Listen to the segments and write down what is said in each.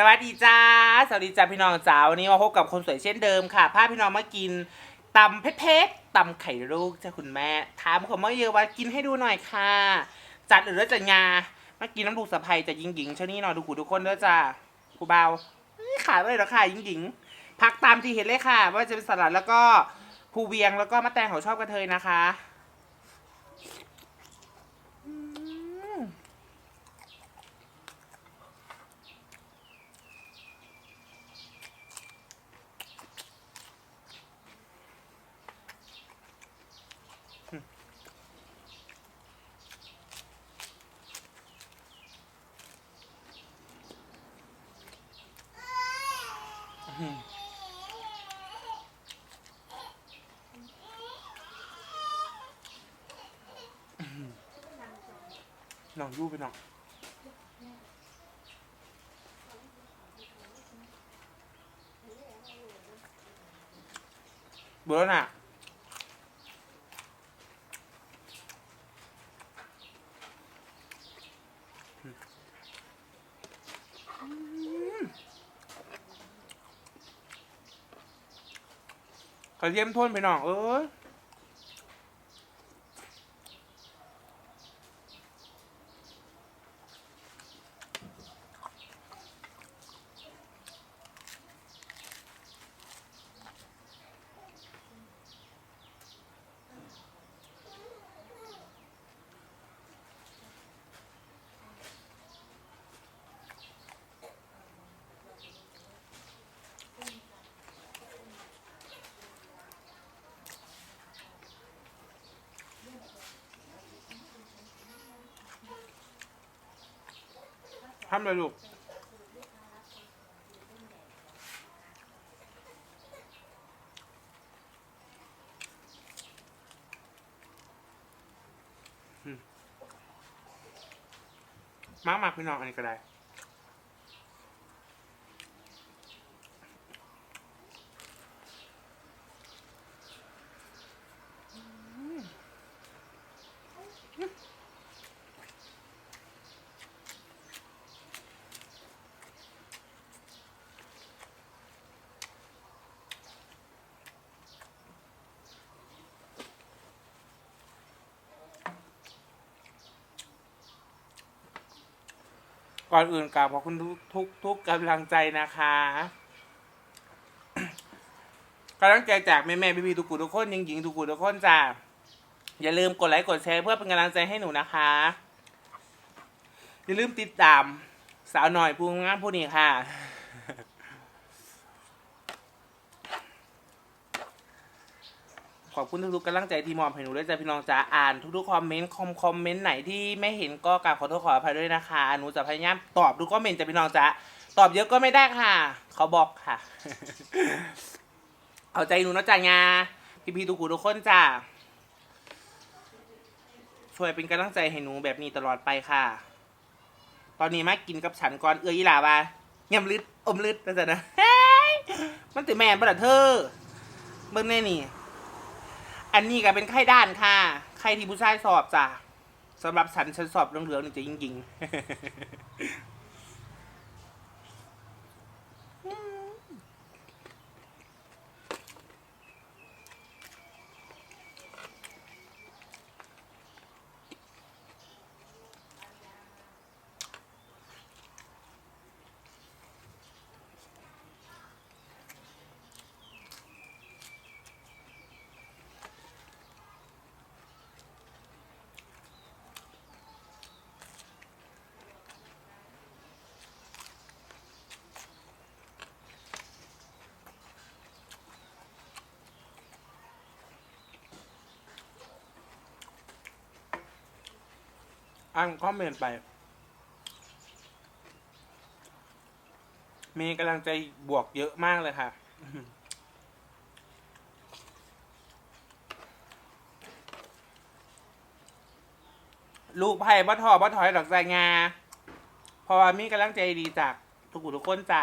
สวัสดีจ้า สวัสดีจ้าพี่น้องจ้าวันนี้มาพบกับคนสวยเช่นเดิมค่ะพาพี่น้องมากินตำเพชรตำไข่ลูกจ้าคุณแม่ถามผมว่าเยอะว่ากินให้ดูหน่อยค่ะ จัดหรือจัดงามากินน้ำลูกสะใภ้จะยิงหญิงชนนี้หน่อยดูกูทุกคนด้วยจ้าครูเบาขายเลยหรอค่ะยิงหญิงพักตามที่เห็นเลยค่ะ ว่าจะเป็นสลัดแล้วก็ภูเวียงแล้วก็มะแตงเขาชอบกระเทยนะคะ น้องยู่ไปหน่องเบื่อแล้ กระเยี่ยมทนไปน้องเอ้ย ทำเลยลูกมมากมากพี่น้องอันนี้ก็ได้ ก่อนอื่นกราบขอบคุณทุกทุกทุกกำลังใจนะคะกำลังใจจากแม่แม่พี่พี่ๆทุกคนทุกคนยิงหญิงทุกคนทุกคนจ้าอย่าลืมกดไลค์กดแชร์เพื่อเป็นกำลังใจให้หนูนะคะ อย่าลืมติดตามสาวหน่อยผู้งานผู้นี้ค่ะ ขอบคุณทุกๆกำลังใจที่มอบให้หนูด้วยจ้ะพี่น้องจ๋าอ่านทุกๆคอมเมนต์คอมคอมเมนต์ไหนที่ไม่เห็นก็กราบขอโทษขออภัยด้วยนะคะหนูจะพยายามตอบทุกคอมเมนต์จ้ะพี่น้องจ๋าตอบเยอะก็ไม่ได้ค่ะ เขาบอกค่ะ เอาใจหนูนะจ๊ะงาพี่พี่ทุกคนทุกคนจ้าช่วยเป็นกำลังใจให้หนูแบบนี้ตลอดไปค่ะ ตอนนี้มากินกับฉันก่อนเอื้อยีหลาบายำลึดอมลึดนะจ๊ะนะเฮ้ยมันติแมนปะล่ะเธอเบิ่งแน่นี่ อันนี้ก็เป็นไข่ด้านค่ะ ไข่ที่ผู้ชายสอบจ้ะสำหรับฉันฉันสอบเรื่องเหลืองๆนี่จะยิงๆ อ่านคอมเมนต์ไป มีกำลังใจบวกเยอะมากเลยค่ะลูกไผ่บ่ทอบ่ถอยดอกใจงาเพราะว่ามีกำลังใจดีจากทุกคนทุกคนจ้า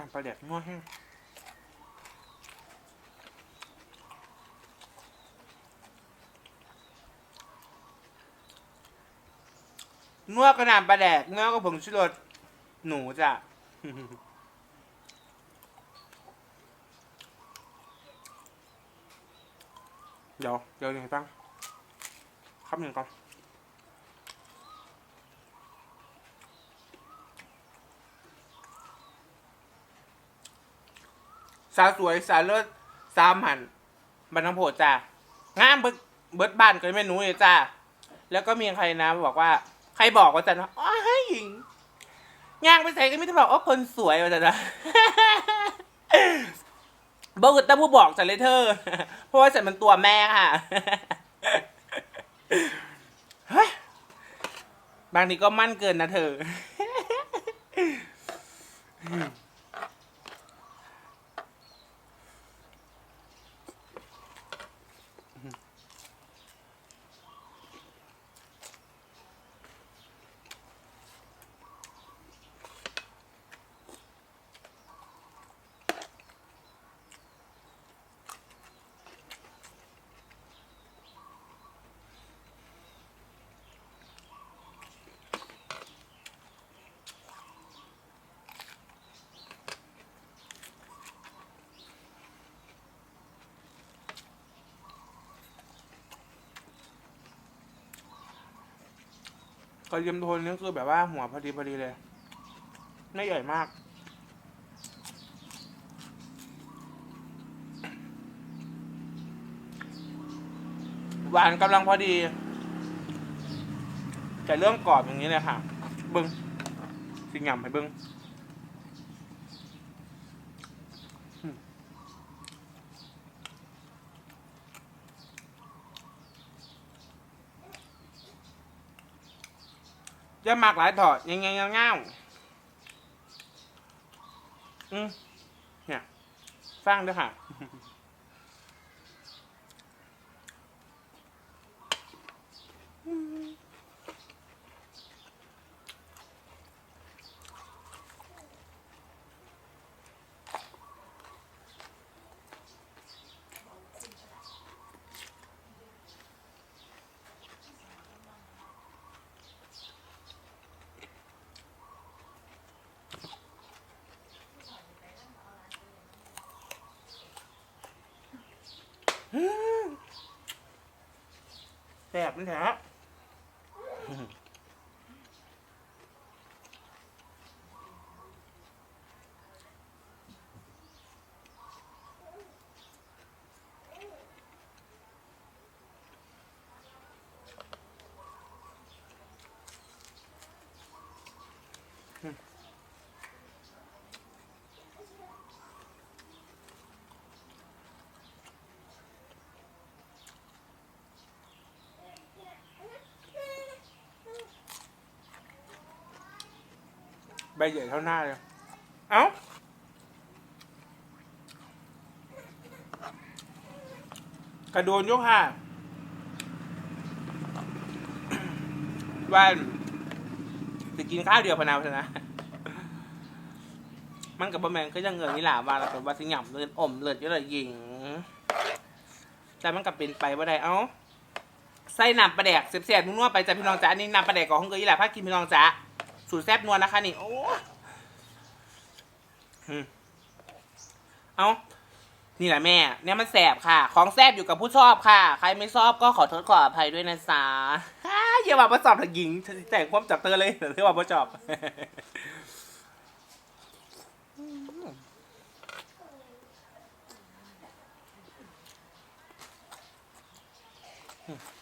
น้ำปลาแดกนัวแห้งนัวกระน้ำปลาแดกนัวก็ผงชูรสหนูจ้ะเดี๋ยวเดี๋ยวหนึ่งตั้งครับหนึ่งก่อนาวสวยสาวเลิศสามหันบรรทำโพจ้างามเบิดเบิดบ้านก็ไม่หนูเลยจ้าแล้วก็มีใครนะบอกว่า ใครบอกว่าจันว่าอ๋อให้หญิงย่างไปใส่ก็ไม่ได้บอกว่าคนสวยว่าจันนะบอกแต่ผู้บอกจันเลยเธอ เพราะว่าฉันมันตัวแม่ค่ะบางทีก็มั่นเกินนะเธอ กระเทียมโทนนี่คือแบบว่าหัวพอดีพอดีเลย ไม่ใหญ่มาก หวานกำลังพอดี แต่เรื่องกรอบอย่างนี้เลยค่ะ เบิ้งสิ่งหยำให้เบิ้ง จะมากหลายถอดยังไงเงาอืมเนี่ยสร้างด้วยค่ะ แส บนี่แท้ ใบใหญ่เท่าหน้าเลย เอ้า กระโดนยกห่าว่านจะกินข้าวเดียวพนาวชนะ มันกับบะแมงก็ยังเงินนี่แหละว่าเราเป็นว่าสิหย่ำเลือดอมเลือดเยอะเลยหญิง แต่มันกับเป็นไปว่าได้เอ้า ใส่น้ำปลาแดกเสียบๆนัวๆไปจ้ะพี่น้องจ้ะอันนี้น้ำปลาแดกของเกยอีหละพากินพี่น้องจ้ะ สูตรแซ่บนัวนะคะนี่ โอ้เอานี่แหละแม่ เนี่ยมันแสบค่ะ ของแซบอยู่กับผู้ชอบค่ะ ใครไม่ชอบก็ขอโทษขออภัยด้วยนะจ๊ะฮ่าอย่าว่าประจอบถักหญิงแต่งความจับเตอเลยเรียกว่าประจอบอ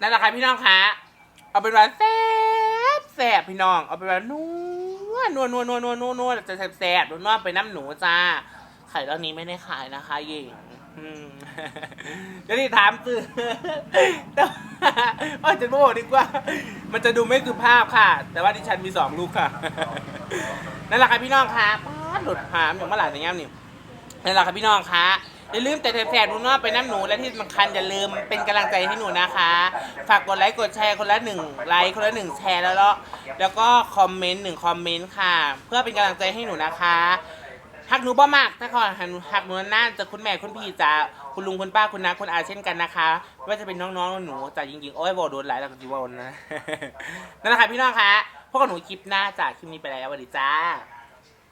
นั่นแหละค่ะพี่น้องคะเอาเป็นว่าแซ่บแซ่บพี่น้อง เอาเป็นว่านัวนัวนัวนัวนัวนัวนัวจะแซ่บแซ่บนัวไปน้ำหนูจ้าไข่ตอนนี้ไม่ได้ขายนะคะหญิงอืมเดี๋ยวนี่ถามคือแต่ว่าโอ้ยจะโม่ดีกว่า มันจะดูไม่สุภาพค่ะ แต่ว่าดิฉันมีสองลูกค่ะ นั่นแหละค่ะพี่น้องคะป๊าหลุดหามอย่างเมื่อไหร่ในย่ามนี่นั่นแหละค่ะพี่น้องคะ อย่าลืมแต่แสบๆหนูเนอกไปน้ำหนูและที่สำคัญอย่าลืมเป็นกำลังใจให้หนูนะคะ ฝากกดไลค์กดแชร์คนละหนึ่งไลค์คนละหนึ่งแชร์แล้วก็แล้วก็คอมเมนต์หนึ่งคอมเมนต์ค่ะ เพื่อเป็นกำลังใจให้หนูนะคะหักหนูบ่มากถ้าขอหักหนูน่าจะคุณแม่คุณพี่จะคุณลุงคุณป้าคุณน้าคุณอาเช่นกันนะคะไม่ว่าจะเป็นน้องๆหนูจะจริงๆโอ้ยบอโดนหลายแล้วก็จีบอลนะนั่นแหละค่ะพี่น้องคะพวกบหนูคลิปหน้าจากคลิปนี้ไปแล้วสวัสดีจ้า